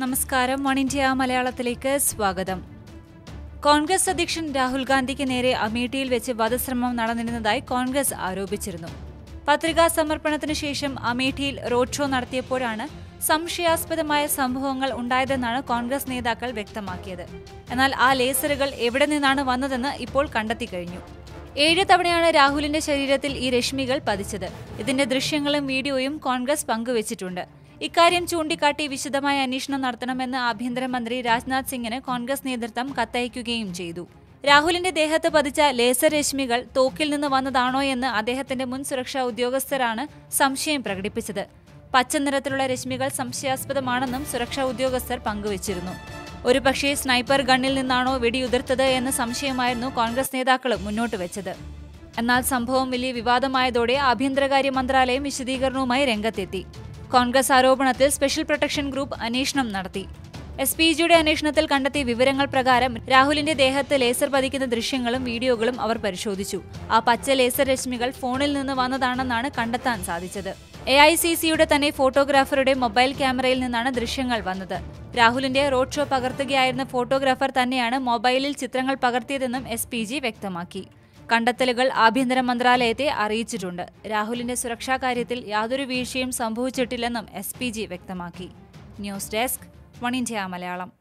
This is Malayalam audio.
നമസ്കാരം. വൺ ഇന്ത്യ മലയാളത്തിലേക്ക് സ്വാഗതം. കോൺഗ്രസ് അധ്യക്ഷൻ രാഹുൽ ഗാന്ധിക്ക് നേരെ അമേഠിയിൽ വെച്ച് വധശ്രമം നടന്നിരുന്നതായി കോൺഗ്രസ് ആരോപിച്ചിരുന്നു. പത്രികാ സമർപ്പണത്തിന് ശേഷം അമേഠിയിൽ റോഡ് ഷോ നടത്തിയപ്പോഴാണ് സംശയാസ്പദമായ സംഭവങ്ങൾ ഉണ്ടായതെന്നാണ് കോൺഗ്രസ് നേതാക്കൾ വ്യക്തമാക്കിയത്. എന്നാൽ ആ ലേസറുകൾ എവിടെ നിന്നാണ് വന്നതെന്ന് ഇപ്പോൾ കണ്ടെത്തി കഴിഞ്ഞു. ഏഴ് തവണയാണ് രാഹുലിന്റെ ശരീരത്തിൽ ഈ രശ്മികൾ പതിച്ചത്. ഇതിന്റെ ദൃശ്യങ്ങളും വീഡിയോയും കോൺഗ്രസ് പങ്കുവച്ചിട്ടുണ്ട്. ഇക്കാര്യം ചൂണ്ടിക്കാട്ടി വിശദമായ അന്വേഷണം നടത്തണമെന്ന് ആഭ്യന്തരമന്ത്രി രാജ്നാഥ് സിംഗിന് കോൺഗ്രസ് നേതൃത്വം കത്തയക്കുകയും ചെയ്തു. രാഹുലിന്റെ ദേഹത്ത് പതിച്ച ലേസർ രശ്മികൾ തോക്കിൽ നിന്ന് വന്നതാണോ എന്ന് അദ്ദേഹത്തിന്റെ മുൻ സുരക്ഷാ ഉദ്യോഗസ്ഥരാണ് സംശയം പ്രകടിപ്പിച്ചത്. പച്ച നിറത്തിലുള്ള രശ്മികൾ സംശയാസ്പദമാണെന്നും സുരക്ഷാ ഉദ്യോഗസ്ഥർ പങ്കുവച്ചിരുന്നു. ഒരുപക്ഷേ സ്നൈപ്പർ ഗണ്ണിൽ നിന്നാണോ വെടിയുതിർത്തത് എന്ന സംശയമായിരുന്നു കോൺഗ്രസ് നേതാക്കളും മുന്നോട്ട് വെച്ചത്. എന്നാൽ സംഭവം വലിയ വിവാദമായതോടെ ആഭ്യന്തരകാര്യ മന്ത്രാലയം വിശദീകരണവുമായി രംഗത്തെത്തി. കോൺഗ്രസ് ആരോപണത്തിൽ സ്പെഷ്യൽ പ്രൊട്ടക്ഷൻ ഗ്രൂപ്പ് അന്വേഷണം നടത്തി. എസ് പി ജിയുടെ അന്വേഷണത്തിൽ കണ്ടെത്തിയ വിവരങ്ങൾ പ്രകാരം രാഹുലിന്റെ ദേഹത്ത് ലേസർ പതിക്കുന്ന ദൃശ്യങ്ങളും വീഡിയോകളും അവർ പരിശോധിച്ചു. ആ പച്ച ലേസർ രശ്മികൾ ഫോണിൽ നിന്ന് വന്നതാണെന്നാണ് കണ്ടെത്താൻ സാധിച്ചത്. എ ഐ സി സിയുടെ തന്നെ ഫോട്ടോഗ്രാഫറുടെ മൊബൈൽ ക്യാമറയിൽ നിന്നാണ് ദൃശ്യങ്ങൾ വന്നത്. രാഹുലിന്റെ റോഡ് ഷോ പകർത്തുകയായിരുന്ന ഫോട്ടോഗ്രാഫർ തന്നെയാണ് മൊബൈലിൽ ചിത്രങ്ങൾ പകർത്തിയതെന്നും എസ് വ്യക്തമാക്കി. കണ്ടെത്തലുകൾ ആഭ്യന്തര മന്ത്രാലയത്തെ അറിയിച്ചിട്ടുണ്ട്. രാഹുലിന്റെ സുരക്ഷാ കാര്യത്തിൽ യാതൊരു വീഴ്ചയും സംഭവിച്ചിട്ടില്ലെന്നും എസ് വ്യക്തമാക്കി. News desk one India Malayalam.